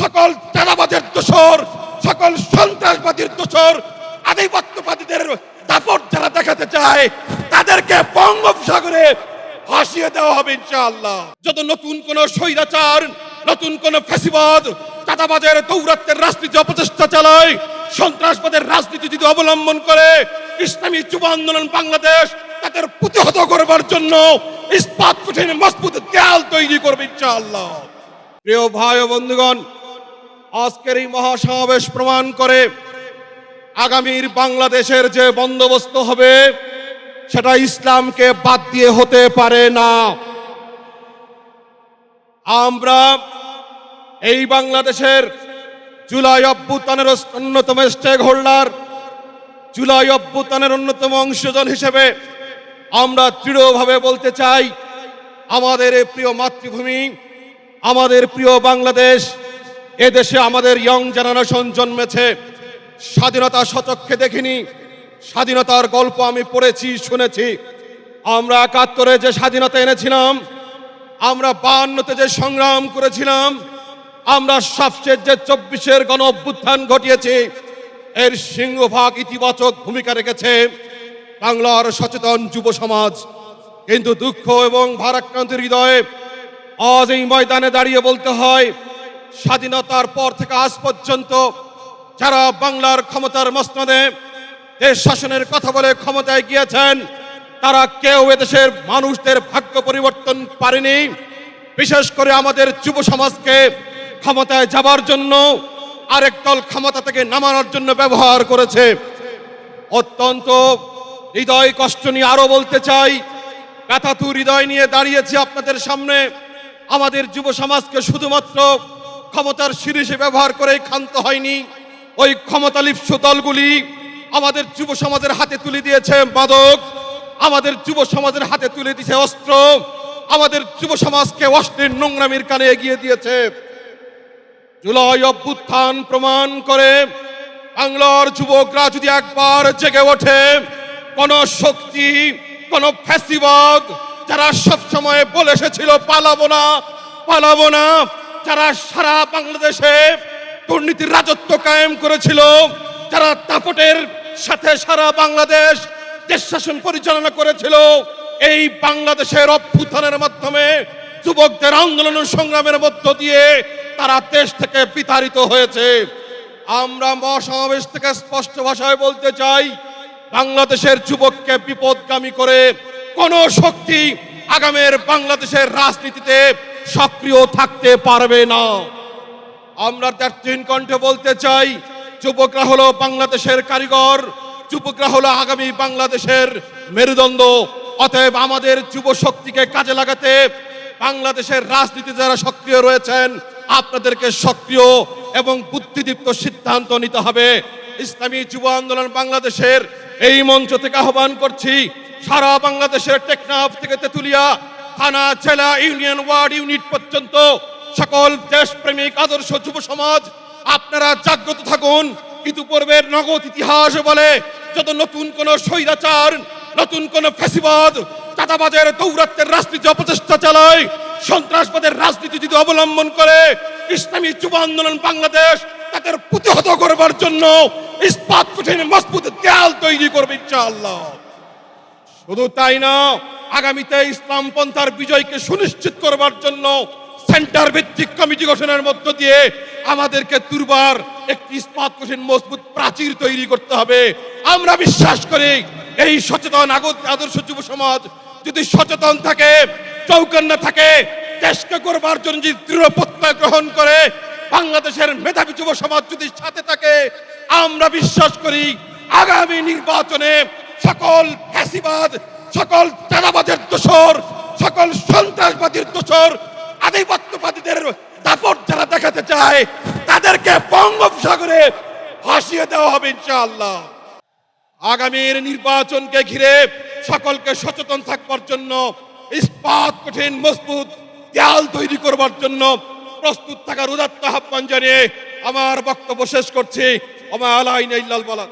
সকল চাঁদাবাজের দোষর, সকল সন্ত্রাসবাদীর দোষর, আধিপত্যবাদীদের দাপট যারা দেখাতে চায়, তাদেরকে বঙ্গোপসাগরে ভাসিয়ে দেওয়া হবে ইনশাআল্লাহ। যত নতুন কোন স্বৈরাচার, নতুন কোন ফ্যাসিবাদ চাঁদাবাজের দৌরাত্মের রাজনীতি অপচেষ্টা চালায়, সন্ত্রাসবাদের রাজনীতি যদি অবলম্বন করে, ইসলামী যুব আন্দোলন বাংলাদেশ তাদের প্রতিহত করবার জন্য ইস্পাত কঠিন মজবুত দেয়াল তৈরি করবে ইনশাআল্লাহ। প্রিয় ভাই ও বন্ধুগণ, আজকের এই মহাসমাবেশ প্রমাণ করে আগামীর বাংলাদেশের যে বন্দোবস্ত হবে, সেটা ইসলামকে বাদ দিয়ে হতে পারে না। আমরা এই বাংলাদেশের জুলাই অভ্যুত্থানের অন্যতম স্টেক হোল্ডার জুলাই অভ্যুত্থানের অন্যতম অংশজন হিসেবে আমরা দৃঢ়ভাবে বলতে চাই, আমাদের প্রিয় মাতৃভূমি, আমাদের প্রিয় বাংলাদেশ এদেশে আমাদের ইয়ং জেনারেশন জন্মেছে। স্বাধীনতা শতককে দেখিনি, স্বাধীনতার গল্প আমি পড়েছি, শুনেছি। আমরা একাত্তরে যে স্বাধীনতা এনেছিলাম, আমরা বায়ান্নতে যে সংগ্রাম করেছিলাম, আমরা সবচেয়ে যে চব্বিশের গণ অভ্যুত্থান ঘটিয়েছি, এর সিংহভাগ ইতিবাচক ভূমিকা রেখেছে। বাংলার সচেতন যুব সমাজ। কিন্তু দুঃখ এবং ভারাক্রান্ত হৃদয়ে আজ এই ময়দানে দাঁড়িয়ে বলতে হয়, স্বাধীনতার পর থেকে আজ পর্যন্ত যারা বাংলার ক্ষমতার মসনদে দেশ শাসনের কথা বলে ক্ষমতায় গিয়েছেন, তারা কেউ এদেশের মানুষদের ভাগ্য পরিবর্তন পারেনি। বিশেষ করে আমাদের যুব সমাজকে ক্ষমতায় যাবার জন্য আরেক দল ক্ষমতা থেকে নামানোর জন্য ব্যবহার করেছে। অত্যন্ত হৃদয় কষ্ট নিয়ে আরও বলতে চাই। ব্যথাতু হৃদয় নিয়ে দাঁড়িয়েছি আপনাদের সামনে। আমাদের যুব সমাজকে শুধুমাত্র ক্ষমতার শিরিষে ব্যবহার করে ক্ষান্ত হয়নি। ওই ক্ষমতা লিপ্সু দলগুলি আমাদের যুব সমাজের হাতে তুলে দিয়েছে মাদক। আমাদের যুব সমাজের হাতে তুলে দিয়েছে অস্ত্র। আমাদের যুব সমাজকে অশ্লীল নোংরামির কানে এগিয়ে দিয়েছে। জুলাই অভ্যুত্থান প্রমাণ করে বাংলার যুবকরা যদি একবার জেগে ওঠে কোন শক্তি, কোন ফ্যাসিবাদ যারা সব সময় বলে এসেছিল, পালাবো না পালাবো না। যারা সারা বাংলাদেশে দুর্নীতির রাজত্ব কায়েম করেছিল, যারা দাপটের সাথে সারা বাংলাদেশ দেশ শাসন পরিচালনা করেছিল, এই বাংলাদেশের অভ্যুত্থানের মাধ্যমে যুবকদের আন্দোলন সংগ্রামের মধ্য দিয়ে তারা দেশ থেকে বিতাড়িত হয়েছে। আমরা মহাসমাবেশ থেকে স্পষ্ট ভাষায় বলতে চাই বাংলাদেশের যুবককে বিপদগামী করে কোন শক্তি আগামের বাংলাদেশের রাজনীতিতে সক্রিয় থাকতে পারবে না। আমরা তার তিন কণ্ঠে বলতে চাই, যুবকরা হলো বাংলাদেশের কারিগর, যুবকরা হলো আগামী বাংলাদেশের মেরুদণ্ড। অতএব আমাদের যুব শক্তিকে কাজে লাগাতে বাংলাদেশের রাজনীতি যারা সক্রিয় রয়েছেন, আপনাদেরকে সক্রিয় এবং বুদ্ধিদীপ্ত সিদ্ধান্ত নিতে হবে। ইসলামী যুব আন্দোলন বাংলাদেশের এই মঞ্চ থেকে আহ্বান করছি সারা বাংলাদেশের টেকনাফ থেকে তেতুলিয়া, থানা, জেলা, ইউনিয়ন, ওয়ার্ড, ইউনিট পর্যন্ত সকল দেশপ্রেমিক, আদর্শ যুব সমাজ, আপনারা জাগ্রত থাকুন। ইতিপূর্বের নগদ ইতিহাস বলে যত নতুন কোন স্বৈরাচার, নতুন কোন ফ্যাসিবাদ চাঁদাবাজের দৌরাত্মের রাজনীতি অপচেষ্টা চালায়, সন্ত্রাসবাদের রাজনীতি যদি অবলম্বন করে, ইসলামী যুব আন্দোলন বাংলাদেশ তাদের প্রতিহত করবার জন্য ইস্পাত কঠিন মজবুত দেয়াল তৈরি করবে ইনশাআল্লাহ। শুধু তাই না, আগামীতে ইসলাম পন্থার বিজয়কে সুনিশ্চিত করবার জন্য সেন্টার ভিত্তিক কমিটি গঠনের মধ্য দিয়ে আমাদেরকে দুর্বার একটি ইস্পাত কঠিন মজবুত প্রাচীর তৈরি করতে হবে। আমরা বিশ্বাস করি এই সচেতন আগত আদর্শ যুব সমাজ যদি সচেতন থাকে চৌকন্যা থাকে, দেশকে করবার জন্য যদি দৃঢ় প্রত্যয় গ্রহণ করে বাংলাদেশের মেধাবী যুব সমাজ যদি সাথে থাকে, আমরা বিশ্বাস করি আগামী নির্বাচনে সকল ফ্যাসিবাদ, সকল চাঁদাবাজের দোষর, সকল সন্ত্রাসবাদীর দোষর, আধিপত্যবাদীদের দাপট যারা দেখাতে চায়, তাদেরকে বঙ্গোপসাগরে ভাসিয়ে দেওয়া হবে ইনশাআল্লাহ। আগামীর নির্বাচনকে ঘিরে সকলকে সচেতন থাকবার জন্য, ইস্পাত কঠিন, মজবুত, দেয়াল তৈরি করবার জন্য প্রস্তুত থাকার উদাত্ত আহ্বান জানিয়ে আমার বক্তব্য শেষ করছি। আমার আলাইন ইল্লাল বলা